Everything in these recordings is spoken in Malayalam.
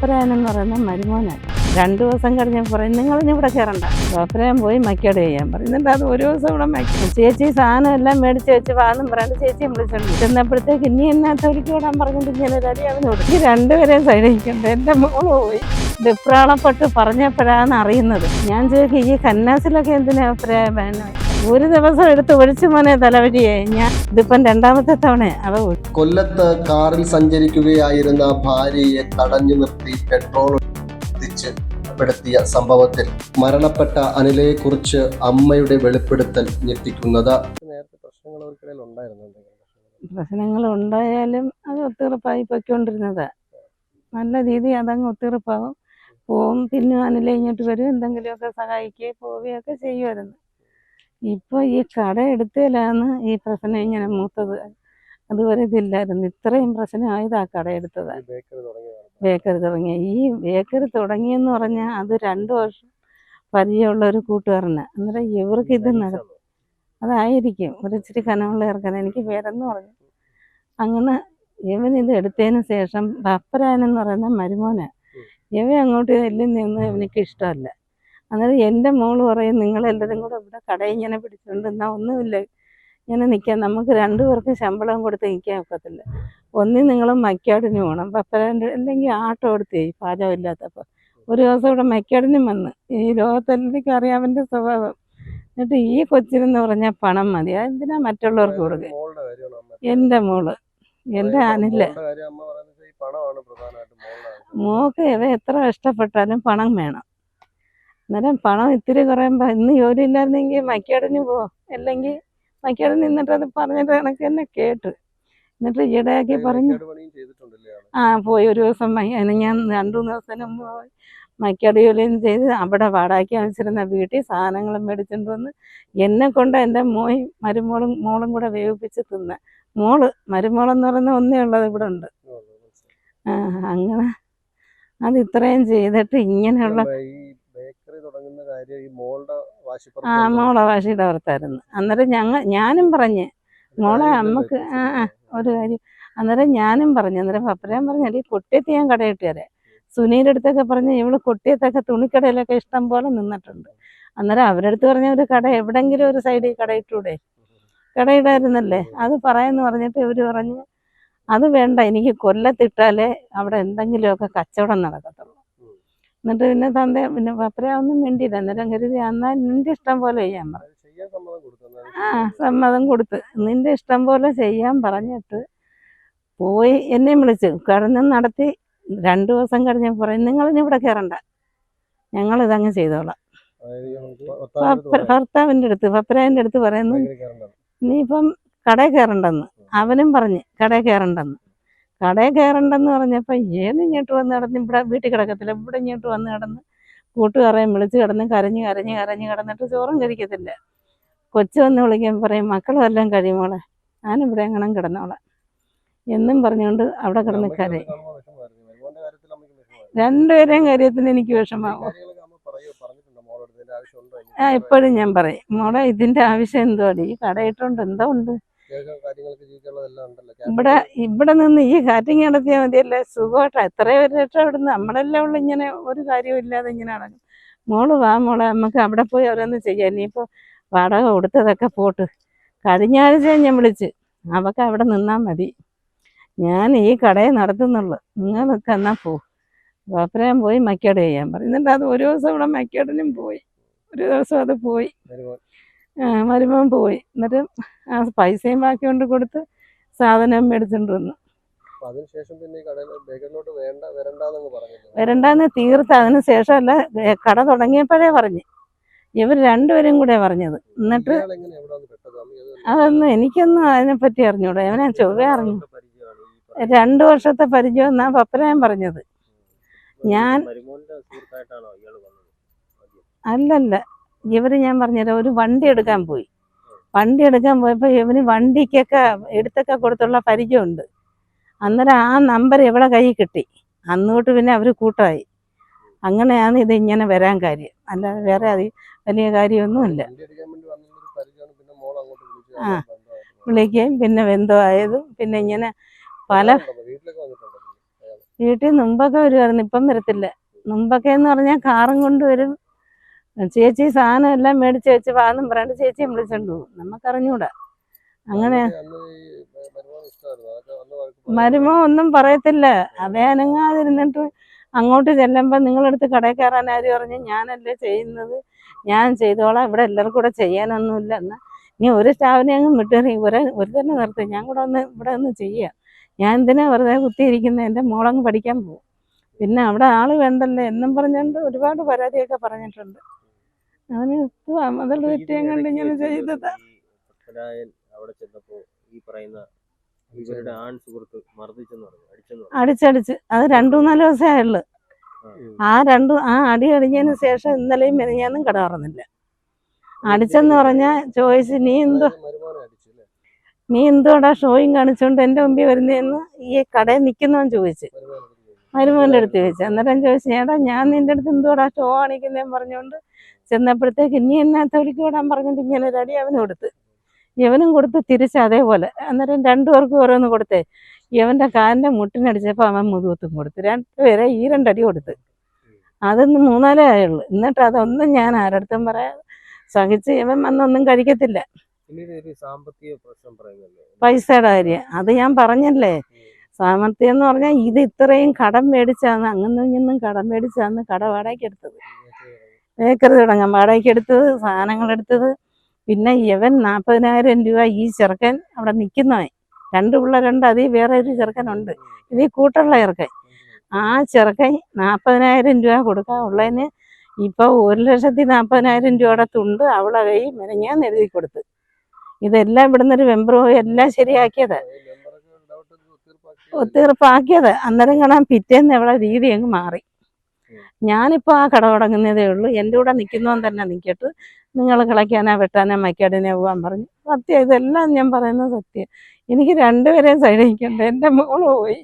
പാപ്പരായനെന്ന് പറയുന്ന മരുമോനാണ്. രണ്ടു ദിവസം കഴിഞ്ഞ് പറയും നിങ്ങൾ ഇനി ഇവിടെ കയറണ്ട പാപ്പരായൻ പോയി മക്കിയോട് ചെയ്യാൻ പറയും. എന്നിട്ട് അത് ഒരു ദിവസം ഇവിടെ മക്കി ചേച്ചി സാധനം എല്ലാം മേടിച്ച് വെച്ച് വാന്നും പറയാണ്ട് ചേച്ചി വിളിച്ചിട്ടുണ്ട് ചെന്നപ്പോഴത്തേക്ക് ഇനി എന്നെ തൊലിക്ക് വിടാൻ പറഞ്ഞിട്ട് ഇങ്ങനെ ഒരു അവനോട് ഈ രണ്ടുപേരെയും സൈഡിക്കുണ്ട് എന്റെ മോൾ പോയി. ഡിപ്രാളപ്പെട്ട് പറഞ്ഞപ്പോഴാണ് അറിയുന്നത്. ഞാൻ ചോദിക്കും ഈ കന്നാസിലൊക്കെ എന്തിനാ അഭിപ്രായം വേണം? ഒരു ദിവസം എടുത്ത് ഒഴിച്ചു മോനെ തലവഴിയെ ഞാൻ ഇതിപ്പം രണ്ടാമത്തെ തവണ അവ കൊല്ലത്ത് കാറിൽ സഞ്ചരിക്കുകയായിരുന്ന ഭാര്യയെ തടഞ്ഞു നിർത്തി പെട്രോൾ എത്തിച്ച് പെടുത്തിയ സംഭവത്തിൽ മരണപ്പെട്ട അനിലയെ കുറിച്ച് അമ്മയുടെ വെളിപ്പെടുത്തൽ ഞെട്ടിക്കുന്നത്. പ്രശ്നങ്ങൾ ഉണ്ടായാലും അത് ഒത്തീർപ്പായി പൊയ്ക്കൊണ്ടിരുന്നത്. നല്ല രീതി അതങ്ങ് ഒത്തീർപ്പാവും പോവും പിന്നെ അനില ഇങ്ങോട്ട് വരും എന്തെങ്കിലുമൊക്കെ സഹായിക്കുകയും പോവുകയൊക്കെ ചെയ്യുമായിരുന്നു. ഇപ്പോൾ ഈ കട എടുത്തതിലാണ് ഈ പ്രശ്നം ഇങ്ങനെ മൂത്തത്. അതുവരെ ഇതില്ലായിരുന്നു. ഇത്രയും പ്രശ്നമായത് ആ കട എടുത്തത്. ബേക്കറി തുടങ്ങിയ. ഈ ബേക്കറി തുടങ്ങിയെന്ന് പറഞ്ഞാൽ അത് രണ്ട് വർഷം പരിചയമുള്ള ഒരു കൂട്ടുകാരനാണ് അന്നേരം ഇവർക്ക് ഇത് നടക്കും അതായിരിക്കും. ഒരു ഇച്ചിരി കനമുള്ള ഇറക്കാൻ. എനിക്ക് പേരെന്ന് പറഞ്ഞു. അങ്ങനെ ഇവൻ ഇത് എടുത്തതിന് ശേഷം ബപ്പരാനെന്ന് പറയുന്ന മരുമോനെ. ഇവ അങ്ങോട്ട് എല്ലാം നിന്ന് ഇവനിക്ക് ഇഷ്ടമല്ല. അന്നേരം എന്റെ മോൾ പറയും നിങ്ങളെല്ലാവരും കൂടെ ഇവിടെ കടയിൽ ഇങ്ങനെ പിടിച്ചുകൊണ്ട് എന്നാൽ ഒന്നുമില്ല. ഇങ്ങനെ നിൽക്കാൻ നമുക്ക് രണ്ടു പേർക്ക് ശമ്പളം കൊടുത്ത് നിൽക്കാൻ ഒക്കത്തില്ല. ഒന്നി നിങ്ങൾ മക്കാടിന് പോകണം പപ്പരാന്റെ അല്ലെങ്കിൽ ആട്ടോ എടുത്തേ പാചകം ഇല്ലാത്തപ്പോൾ ഒരു ദിവസം ഇവിടെ മക്കാടിനും വന്ന്. ഈ ലോകത്തെല്ലാവർക്കും അറിയാം അവന്റെ സ്വഭാവം. എന്നിട്ട് ഈ കൊച്ചിനെന്ന് പറഞ്ഞാൽ പണം മതി. അതെന്തിനാ മറ്റുള്ളവർക്ക് കൊടുക്കുക എന്റെ മോൾ. എന്റെ ആനില്ല മോക്ക് എത്ര കഷ്ടപ്പെട്ടാലും പണം വേണം. അന്നേരം പണം ഇത്തിരി കുറയുമ്പോൾ ഇന്ന് ജോലി ഇല്ലായിരുന്നെങ്കിൽ മക്കാടിന് പോ അല്ലെങ്കിൽ മക്കാട് നിന്നിട്ട് അത് പറഞ്ഞിട്ട് കണക്ക് തന്നെ കേട്ട്. എന്നിട്ട് ഈടയാക്കി പറഞ്ഞു ആ പോയി ഒരു ദിവസം ഞാൻ രണ്ടു മൂന്ന് ദിവസത്തിന് മുമ്പ് പോയി മക്കാട് ജോലിയും ചെയ്ത് അവിടെ വാടാക്കി വെച്ചിരുന്ന വീട്ടിൽ സാധനങ്ങളും മേടിച്ചിട്ട് വന്ന് എന്നെ കൊണ്ട് എന്റെ മോയും മരുമോളും മോളും കൂടെ വേവിപ്പിച്ച് തിന്ന. മോൾ മരുമോളെന്ന് പറയുന്ന ഒന്നേ ഉള്ളത് ഇവിടെ ഉണ്ട്. ആ അങ്ങനെ അത് ഇത്രയും ചെയ്തിട്ട് ഇങ്ങനെയുള്ള ഈ ബേക്കറി തുടങ്ങുന്ന കാര്യം ഈ മോളുടെ ആ മോളെ വാശിയുടെ പുറത്തായിരുന്നു. അന്നേരം ഞങ്ങൾ ഞാനും പറഞ്ഞ് മോളെ അമ്മയ്ക്ക് ആ ഒരു കാര്യം. അന്നേരം ഞാനും പറഞ്ഞു അന്നേരം പപ്പരാൻ പറഞ്ഞു ഈ കൊട്ടിയത്ത് ഞാൻ കടയിട്ട് തരാം. സുനീന്റെ അടുത്തൊക്കെ പറഞ്ഞ് ഇവൾ കൊട്ടിയത്തൊക്കെ തുണിക്കടയിലൊക്കെ ഇഷ്ടം പോലെ നിന്നിട്ടുണ്ട്. അന്നേരം അവരുടെ അടുത്ത് പറഞ്ഞ ഒരു കട എവിടെങ്കിലും ഒരു സൈഡിൽ കടയിട്ടൂടെ കടയിടായിരുന്നല്ലേ അത് പറയാന്ന് പറഞ്ഞിട്ട് ഇവർ പറഞ്ഞു അത് വേണ്ട എനിക്ക് കൊല്ലത്തിട്ടാലേ അവിടെ എന്തെങ്കിലുമൊക്കെ കച്ചവടം നടക്കത്തുള്ളൂ. എന്നിട്ട് പിന്നെ തന്ത പിന്നെ പപ്പരയൊന്നും വേണ്ടിയില്ല അന്നേരം കരുതി എന്നാൽ നിന്റെ ഇഷ്ടം പോലെ ചെയ്യാൻ പറഞ്ഞു ആ സമ്മതം കൊടുത്ത്. നിന്റെ ഇഷ്ടം പോലെ ചെയ്യാൻ പറഞ്ഞിട്ട് പോയി എന്നെയും വിളിച്ചു. കടന്ന് നടത്തി രണ്ടു ദിവസം കഴിഞ്ഞ് പറയും നിങ്ങൾ ഇനി ഇവിടെ കയറണ്ട. ഞങ്ങൾ ഇതങ്ങ് ചെയ്തോളാം. ഭർത്താവിന്റെ അടുത്ത് ഭർത്ത- ഭർത്താവിന്റെ അടുത്ത് പറയുന്നു നീ ഇപ്പം കടയിൽ കയറണ്ടെന്ന്. അവനും പറഞ്ഞ് കടയിൽ കയറണ്ടെന്ന്. കടയിൽ കയറണ്ടെന്ന് പറഞ്ഞപ്പോൾ ഏത് ഇങ്ങോട്ട് വന്ന് കിടന്ന് ഇവിടെ വീട്ടിൽ കിടക്കത്തില്ല ഇവിടെ ഇങ്ങോട്ട് വന്ന് കിടന്ന് കൂട്ടുകാരെയും വിളിച്ച് കിടന്ന് കരഞ്ഞ് കരഞ്ഞ് കരഞ്ഞ് കിടന്നിട്ട് ചോറും കഴിക്കത്തില്ല. കൊച്ചു വന്ന് വിളിക്കാൻ പറയും മക്കളും എല്ലാം കഴിയുമോളെ ഞാനിവിടെ എങ്ങനെ കിടന്നോളെ. എന്നും പറഞ്ഞുകൊണ്ട് അവിടെ കിടന്ന് കരയും. രണ്ടുപേരെയും കാര്യത്തിന് എനിക്ക് വിഷമാവും ആ എപ്പോഴും ഞാൻ പറയും മോളെ ഇതിന്റെ ആവശ്യം എന്തോടി ഈ കടയിട്ടുണ്ട് എന്തോ ഉണ്ട്? ഇവിടെ ഇവിടെ നിന്ന് ഈ കാറ്റിങ് നടത്തിയാൽ മതിയല്ലേ? സുഖമായിട്ട്. എത്രയോ രക്ഷ ഇവിടുന്ന് നമ്മളെല്ലാം ഉള്ള ഇങ്ങനെ ഒരു കാര്യവും ഇല്ലാതെ ഇങ്ങനെ നടക്കും. മോൾ വാ മോളെ നമുക്ക് അവിടെ പോയി അവരൊന്നും ചെയ്യാം. ഇനിയിപ്പോൾ വാടക കൊടുത്തതൊക്കെ പോട്ട്. കഴിഞ്ഞ ആഴ്ച ഞാൻ വിളിച്ച്. അവക്ക് അവിടെ നിന്നാൽ മതി. ഞാൻ ഈ കടയെ നടത്തുന്നുള്ളു. നിങ്ങൾ എന്നാ പോ. പാപ്പരയും പോയി മക്കേട് ചെയ്യാൻ എന്നിട്ട് അത് ഒരു ദിവസം ഇവിടെ മക്കേടിനും പോയി. ഒരു ദിവസം അത് പോയി. മരുമകൻ പോയി. എന്നിട്ട് ആ പൈസയും ബാക്കി കൊണ്ട് കൊടുത്ത് സാധനം മേടിച്ചോണ്ട് വന്നു. വരണ്ടെന്ന് തീർത്ത് അതിന് ശേഷമല്ല കട തുടങ്ങിയപ്പോഴേ പറഞ്ഞു. ഇവർ രണ്ടുപേരും കൂടെ പറഞ്ഞത്. എന്നിട്ട് അതൊന്നും എനിക്കൊന്നും അതിനെപ്പറ്റി അറിഞ്ഞൂടാ. അവനെ ചൊവ്വ അറിഞ്ഞു. രണ്ടു വർഷത്തെ പരിചയം എന്നാ പപ്പരാൻ പറഞ്ഞത്. ഞാൻ- അല്ലല്ല. ഇവർ ഞാൻ പറഞ്ഞുതരാം ഒരു വണ്ടി എടുക്കാൻ പോയി. വണ്ടി എടുക്കാൻ പോയപ്പോൾ ഇവന് വണ്ടിക്കൊക്കെ എടുത്തൊക്കെ കൊടുത്തുള്ള പരിചയമുണ്ട്. അന്നേരം ആ നമ്പർ എവിടെ കൈ കിട്ടി. അന്നോട്ട് പിന്നെ അവർ കൂട്ടായി. അങ്ങനെയാണ് ഇത് ഇങ്ങനെ വരാൻ കാര്യം. അല്ല വേറെ അത് വലിയ കാര്യമൊന്നുമില്ല. ആ. വിളിക്കുകയും പിന്നെ ബന്ധമായതും പിന്നെ ഇങ്ങനെ പല വീട്ടിൽ മുമ്പൊക്കെ വരുമായിരുന്നു ഇപ്പം വരത്തില്ല. മുമ്പൊക്കെ എന്ന് പറഞ്ഞാൽ കാറും കൊണ്ട് വരും ചേച്ചി സാധനം എല്ലാം മേടിച്ച് വെച്ച് വാന്നും പറയാണ്ട് ചേച്ചിയെ വിളിച്ചോണ്ട് പോകും. നമുക്കറിഞ്ഞൂടാ. അങ്ങനെ മരുമോ ഒന്നും പറയത്തില്ല. അതേ അനങ്ങാതിരുന്നിട്ട് അങ്ങോട്ട് ചെല്ലുമ്പോൾ നിങ്ങളടുത്ത് കടയിൽ കയറാൻ ആര് പറഞ്ഞു ഞാനല്ലേ ചെയ്യുന്നത്? ഞാൻ ചെയ്തോളാം. ഇവിടെ എല്ലാവർക്കും കൂടെ ചെയ്യാനൊന്നുമില്ല. എന്നാ നീ ഒരു സ്റ്റാഫിനെ അങ്ങ് വിട്ടേറി ഒരു ഒരു തന്നെ നിർത്തി. ഞാൻ കൂടെ ഒന്ന് ഇവിടെ ഒന്ന് ചെയ്യാം. ഞാൻ എന്തിനാ വെറുതെ കുത്തിയിരിക്കുന്നത് എന്റെ മോളങ്ങ് പഠിക്കാൻ പോകും പിന്നെ അവിടെ ആൾ വേണ്ടല്ലേ? എന്നും പറഞ്ഞുകൊണ്ട് ഒരുപാട് പരാതിയൊക്കെ പറഞ്ഞിട്ടുണ്ട്. അവന് അതല്ല അപ്പൊ തെറ്റിയും കൊണ്ട് ഇങ്ങനെ ചെയ്തതാ. അവിടെ ചെന്നപ്പോ ഈ പറയുന്ന ഇവരുടെ ആൺ സുഹൃത്ത് മർദ്ദിച്ചെന്ന് പറഞ്ഞു അടിച്ചെന്ന് അടിച്ചടിച്ച്. അത് രണ്ടു നാല് ദിവസമേ ആയുള്ളു. ആ. രണ്ടു ആ അടി അടിഞ്ഞതിന് ശേഷം ഇന്നലെയും മെനഞ്ഞാന്നും കട തുറന്നില്ല. അടിച്ചെന്ന് പറഞ്ഞാ ചോയ്സ് നീ എന്തോ നീ എന്തോടാ ഷോയും കാണിച്ചോണ്ട് എന്റെ മുമ്പിൽ വരുന്നതെന്ന് ഈ കടയിൽ നിൽക്കുന്നവൻ ചോദിച്ചു. മരുമോന്റെ അടുത്ത് ചോദിച്ചു. അന്നേരം ചോദിച്ചു ഏടാ ഞാൻ നിന്റെ അടുത്ത് എന്തോടാ ഷോ കാണിക്കുന്നതെന്ന് പറഞ്ഞുകൊണ്ട് ചെന്നപ്പോഴത്തേക്ക് ഇനി എന്നാ തൊലിക്ക് വിടാൻ പറഞ്ഞിട്ട് ഇങ്ങനെ ഒരു അടി അവന് കൊടുത്ത്. യവനും കൊടുത്ത് തിരിച്ച് അതേപോലെ. അന്നേരം രണ്ടുപേർക്കും ഓരോന്ന് കൊടുത്തേ. യവന്റെ കാലിന്റെ മുട്ടിനടിച്ചപ്പോൾ അവൻ മുതുകത്തും കൊടുത്ത്. രണ്ടുപേരെ ഈ രണ്ടടി കൊടുത്ത്. അതൊന്ന് മൂന്നാലേ ആയുള്ളൂ. എന്നിട്ട് അതൊന്നും ഞാൻ ആരടുത്തും പറയാ സഹിച്ച് യവൻ വന്നൊന്നും കഴിക്കത്തില്ല. പൈസയുടെ കാര്യം. അത് ഞാൻ പറഞ്ഞല്ലേ? സാമർത്ഥ്യം എന്ന് പറഞ്ഞാൽ ഇത് ഇത്രയും കടം മേടിച്ചാന്ന് അങ്ങനെ ഇങ്ങൊന്നും കടം മേടിച്ചാന്ന് കട വാടകയ്ക്ക് എടുത്തത് ബേക്കറി തുടങ്ങാൻ വാടകയ്ക്ക് എടുത്തത് സാധനങ്ങൾ എടുത്തത് പിന്നെ ഇവൻ നാൽപ്പതിനായിരം രൂപ ഈ ചെറുക്കൻ അവിടെ നിൽക്കുന്നവൻ രണ്ട് പിള്ളേരുണ്ട് അതിൽ വേറെ ഒരു ചെറുക്കനുണ്ട്. ഇത് കൂട്ടുള്ള ചെറുക്കൻ. ആ ചെറുക്കൻ നാൽപ്പതിനായിരം രൂപ കൊടുക്കാൻ കൊടുക്കാനുള്ളതിന് ഇപ്പോൾ ഒരു ലക്ഷത്തി നാൽപ്പതിനായിരം രൂപയുടെ തുണ്ട് അവളെ കൈ മെനഞ്ഞാൻ എഴുതി കൊടുത്ത്. ഇതെല്ലാം ഇവിടുന്ന് ഒരു മെമ്പർ പോയി എല്ലാം ശരിയാക്കിയത്. ഒത്തീർപ്പാക്കിയത് അന്നേരം കാണാൻ പിറ്റേന്ന് ഇവിടെ രീതി അങ്ങ് മാറി. ഞാനിപ്പോൾ ആ കട തുടങ്ങുന്നതേ ഉള്ളൂ. എന്റെ കൂടെ നിൽക്കുന്നവൻ തന്നെ നിൽക്കട്ട് നിങ്ങൾ കിളയ്ക്കാനാ വെട്ടാനാ മൈക്കാടിനെ പോകാൻ പറഞ്ഞു. സത്യം ഇതെല്ലാം ഞാൻ പറയുന്നത് സത്യം. എനിക്ക് രണ്ടുപേരെയും സൈഡ് നിൽക്കണ്ട എന്റെ മോൾ പോയി.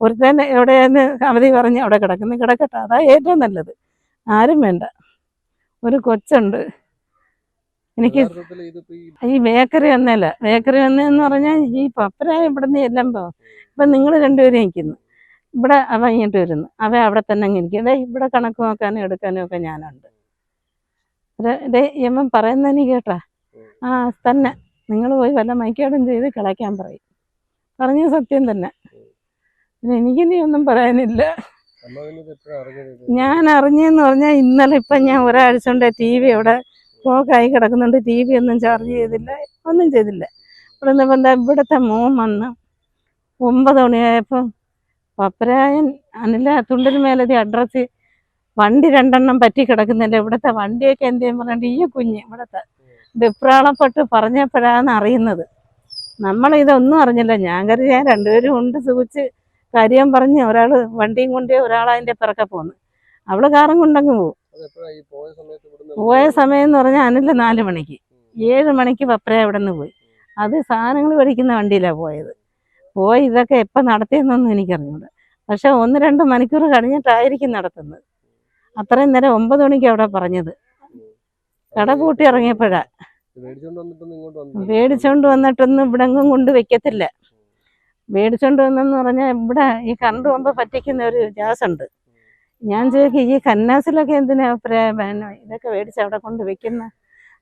ഒരുത്തൻ എവിടെയെന്ന് അവധി പറഞ്ഞ് അവിടെ കിടക്കുന്നു. കിടക്കട്ടെ. അതാ ഏറ്റവും നല്ലത്. ആരും വേണ്ട. ഒരു കൊച്ചുണ്ട്. എനിക്ക് ഈ ബേക്കറി വന്നല്ല ബേക്കറി ഒന്നെന്ന് പറഞ്ഞാൽ ഈ പപ്പരായ ഇവിടുന്ന് ചെല്ലുമ്പോൾ ഇപ്പം നിങ്ങൾ രണ്ടുപേരും നിൽക്കുന്നു ഇവിടെ അവ ഇങ്ങോട്ട് വരുന്നു. അവ അവിടെ തന്നെ അങ്ങ് ഇരിക്കും. ദേ ഇവിടെ കണക്ക് നോക്കാനും എടുക്കാനും ഒക്കെ ഞാനുണ്ട്. ദേ- യമ്മൻ പറയുന്നതിന് കേട്ടാ. ആ തന്നെ. നിങ്ങൾ പോയി വല്ല മൈക്കാടും ചെയ്ത് കിളയ്ക്കാൻ പറയും. പറഞ്ഞ സത്യം തന്നെ. പിന്നെ എനിക്കിനി ഒന്നും പറയാനില്ല? ഞാൻ അറിഞ്ഞെന്ന് പറഞ്ഞാൽ ഇന്നലെ ഇപ്പം ഞാൻ ഒരാഴ്ച കൊണ്ട് ടി വി അവിടെ ബ്ലോക്കായി കിടക്കുന്നുണ്ട്. ടി വി ഒന്നും ചാർജ് ചെയ്തില്ല. ഒന്നും ചെയ്തില്ല. ഇവിടെ നിന്ന് എന്താ ഇവിടുത്തെ മോൻ വന്ന് ഒമ്പത് മണിയായപ്പോൾ പപ്പരായൻ അനില തുള്ളിന് മേലതി അഡ്രസ്സ് വണ്ടി രണ്ടെണ്ണം പറ്റി കിടക്കുന്നില്ല ഇവിടുത്തെ വണ്ടിയൊക്കെ എന്തെയും പറഞ്ഞിട്ട് ഈ കുഞ്ഞ് ഇവിടുത്തെ വെപ്രാളപ്പെട്ട് പറഞ്ഞപ്പോഴാണ് അറിയുന്നത്. നമ്മൾ ഇതൊന്നും അറിഞ്ഞില്ല. ഞാൻ കരുതി ഞാൻ രണ്ടുപേരും ഉണ്ട് സുഖിച്ച് കാര്യം പറഞ്ഞ് ഒരാൾ വണ്ടിയും കൊണ്ടേ ഒരാൾ അതിന്റെ പിറക്കെ പോന്ന്. അവൾ കാറും കൊണ്ടങ്ങ് പോകും പോയ സമയം എന്ന് പറഞ്ഞാൽ അനിൽ നാല് മണിക്ക്. ഏഴ് മണിക്ക് പപ്പര ഇവിടെ നിന്ന് പോയി. അത് സാധനങ്ങൾ മേടിക്കുന്ന വണ്ടിയിലാണ് പോയത്. പോയി ഇതൊക്കെ എപ്പം നടത്തിയെന്നൊന്നും എനിക്കറിഞ്ഞൂട. പക്ഷെ ഒന്ന് രണ്ട് മണിക്കൂർ കഴിഞ്ഞിട്ടായിരിക്കും നടത്തുന്നത്. അത്രയും നേരം ഒമ്പത് മണിക്ക് അവിടെ പറഞ്ഞത്. കട പൂട്ടി ഇറങ്ങിയപ്പോഴാ. മേടിച്ചോണ്ട് വന്നിട്ടൊന്നും ഇങ്ങോട്ട് വന്നില്ല. മേടിച്ചോണ്ട് വന്നിട്ടൊന്നും ഇവിടെ എങ്ങും കൊണ്ട് വെക്കത്തില്ല. മേടിച്ചോണ്ട് വന്നെന്ന് പറഞ്ഞാൽ ഇവിടെ ഈ കണ്ടു പോകുമ്പോൾ പറ്റിക്കുന്ന ഒരു ഉണ്ട് ഞാൻ ചോദിക്കും ഈ കന്നാസിലൊക്കെ എന്തിനാ ഇതൊക്കെ മേടിച്ച് അവിടെ കൊണ്ട് വെക്കുന്ന?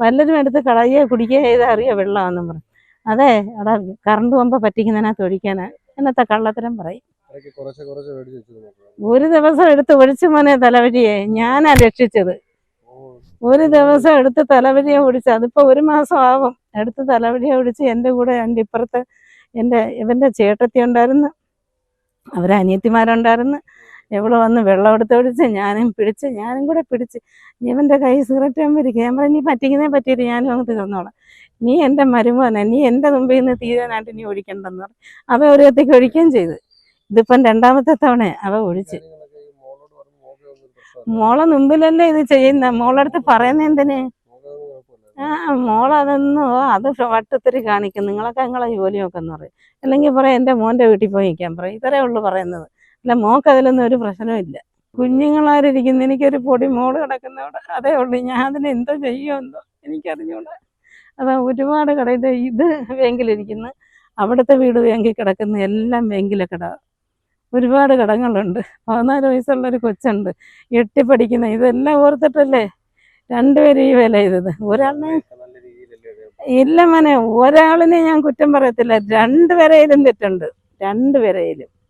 വല്ലതും എടുത്ത് കളയുക കുടിക്കുക ചെയ്താൽ അറിയോ വെള്ളമാണെന്നും പറഞ്ഞു. അതെ അവിടെ കറണ്ട് പോകുമ്പോ പറ്റിക്കുന്നതിനകത്ത് ഒഴിക്കാനാ എന്നത്തെ കള്ളത്തരം പറയും. ഒരു ദിവസം എടുത്ത് ഒഴിച്ചു മോനെ തലവഴിയെ ഞാനാ രക്ഷിച്ചത്. ഒരു ദിവസം എടുത്ത് തലവഴിയെ ഒഴിച്ച് അതിപ്പോ ഒരു മാസം ആവും. എടുത്ത് തലവഴിയെ ഒഴിച്ച് എന്റെ കൂടെ എന്റെ ഇപ്പുറത്ത് എന്റെ ഇവന്റെ ചേട്ടത്തി ഉണ്ടായിരുന്നു. അവരെ അനിയത്തിമാരുണ്ടായിരുന്നു എവൾ വന്ന് വെള്ളം എടുത്ത് പിടിച്ച് ഞാനും പിടിച്ച് ഞാനും കൂടെ പിടിച്ച്. ഇവന്റെ കൈ സിഗരറ്റ് ആകുമ്പോഴേക്കും ഞാൻ പറഞ്ഞു നീ പറ്റിക്കുന്നേ പറ്റിയിട്ട് ഞാനും അങ്ങ് തീർന്നോളാം നീ എന്റെ മരുമോനെ നീ എന്റെ മുമ്പിൽ നിന്ന് തീരാനായിട്ട് നീ ഒഴിക്കണ്ടെന്ന് പറഞ്ഞു. അവ ഒരു കത്തിക്ക് ഒഴിക്കുകയും ചെയ്ത്. ഇതിപ്പം രണ്ടാമത്തെ തവണ അവ ഒഴിച്ച്. മോളെ മുമ്പിലല്ലേ ഇത് ചെയ്യുന്ന? മോളടുത്ത് പറയുന്ന എന്തിന്? ആ മോളതൊന്നും അത് വട്ടത്തിരി കാണിക്കും. നിങ്ങളൊക്കെ നിങ്ങളെ ജോലി നോക്കെന്ന് പറയും. അല്ലെങ്കിൽ പറയാം എന്റെ മോന്റെ വീട്ടിൽ പോയി നിൽക്കാൻ പറയും. ഇത്രയേ ഉള്ളൂ പറയുന്നത്. അല്ല മോക്ക് അതിലൊന്നും ഒരു പ്രശ്നവും ഇല്ല. കുഞ്ഞുങ്ങളാരിയ്ക്കുന്നു എനിക്കൊരു പൊടി മോൾ കിടക്കുന്നവിടെ അതേ ഉള്ളൂ. ഞാൻ അതിന് എന്തോ ചെയ്യുമെന്തോ എനിക്കറിഞ്ഞൂടാ. അതാ ഒരുപാട് കട ഇത് ബാങ്കിലിരിക്കുന്നു അവിടുത്തെ വീട് ബാങ്കിൽ കിടക്കുന്ന. എല്ലാം ബാങ്കിലെ കട ഒരുപാട് കടങ്ങളുണ്ട്. പതിനാല് വയസ്സുള്ള ഒരു കൊച്ചുണ്ട്. എട്ടിപ്പടിക്കുന്ന ഇതെല്ലാം ഓർത്തിട്ടല്ലേ? രണ്ടുപേരും ഈ വില ചെയ്തത്. ഒരാളിനെ ഇല്ല മനെ ഒരാളിനെ ഞാൻ കുറ്റം പറയത്തില്ല. രണ്ടുപേരെയിലും തെറ്റുണ്ട്. രണ്ടുപേരെയിലും